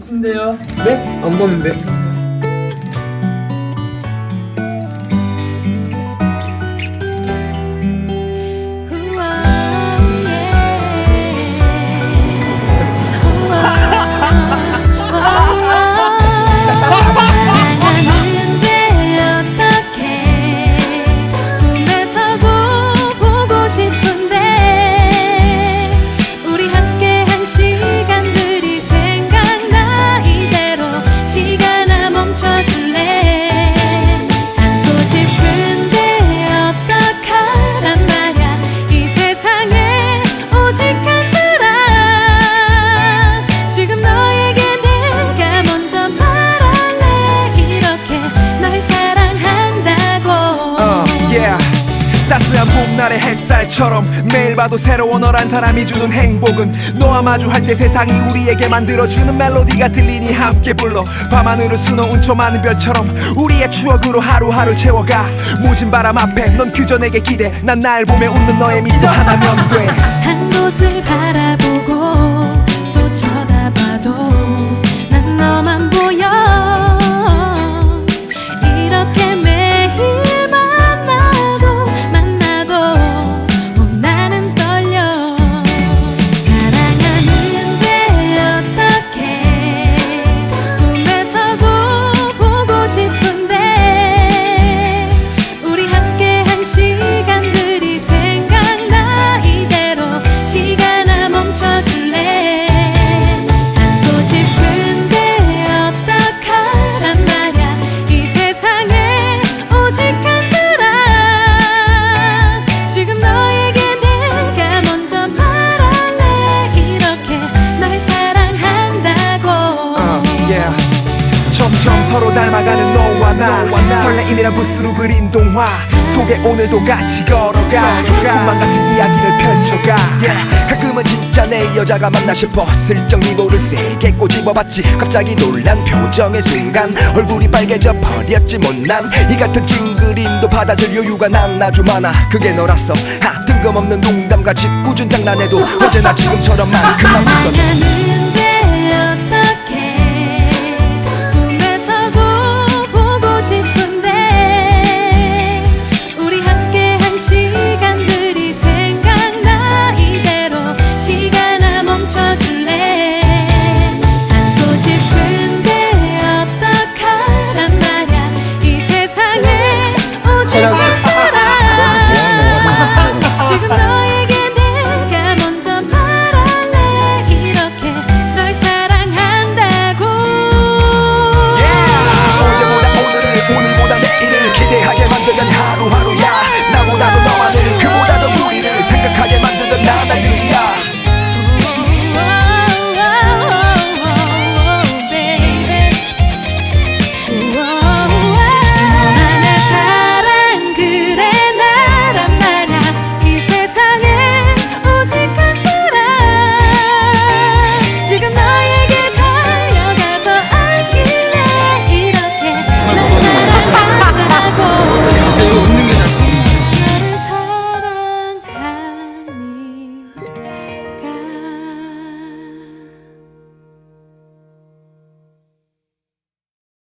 누구신데요? 네? 안. 사랑하는데 따스한 봄날의 햇살처럼 매일 봐도 새로운 너란 사람이 주는 행복은 너와 마주할 때 세상이 우리에게 만들어주는 멜로디가 들리니 함께 불러 밤하늘을 수놓은 저 많은 별처럼 우리의 추억으로 하루하루 채워가 모진 바람 앞에 넌 그저 내게 기대 난 날 보며 웃는 너의 미소 하나면 돼 yeah. 점점 서로 닮아가는 너와 나. 설레임이란 붓으로 그린 동화 속에 오늘도 같이 걸어가. 꿈만 같은 이야기를 펼쳐가. Yeah. 가끔은 진짜 내 여자가 맞나 싶어 슬쩍 미모를 세게 꼬집어봤지. 갑자기 놀란 표정의 순간 얼굴이 빨개져 버렸지 못난. 이 같은 찡그림도 받아줄 여유가 난 아주 많아. 그게 너라서 아 뜬금없는 농담과 짓궂은 장난에도 언제나 지금처럼 만큼만 웃어줘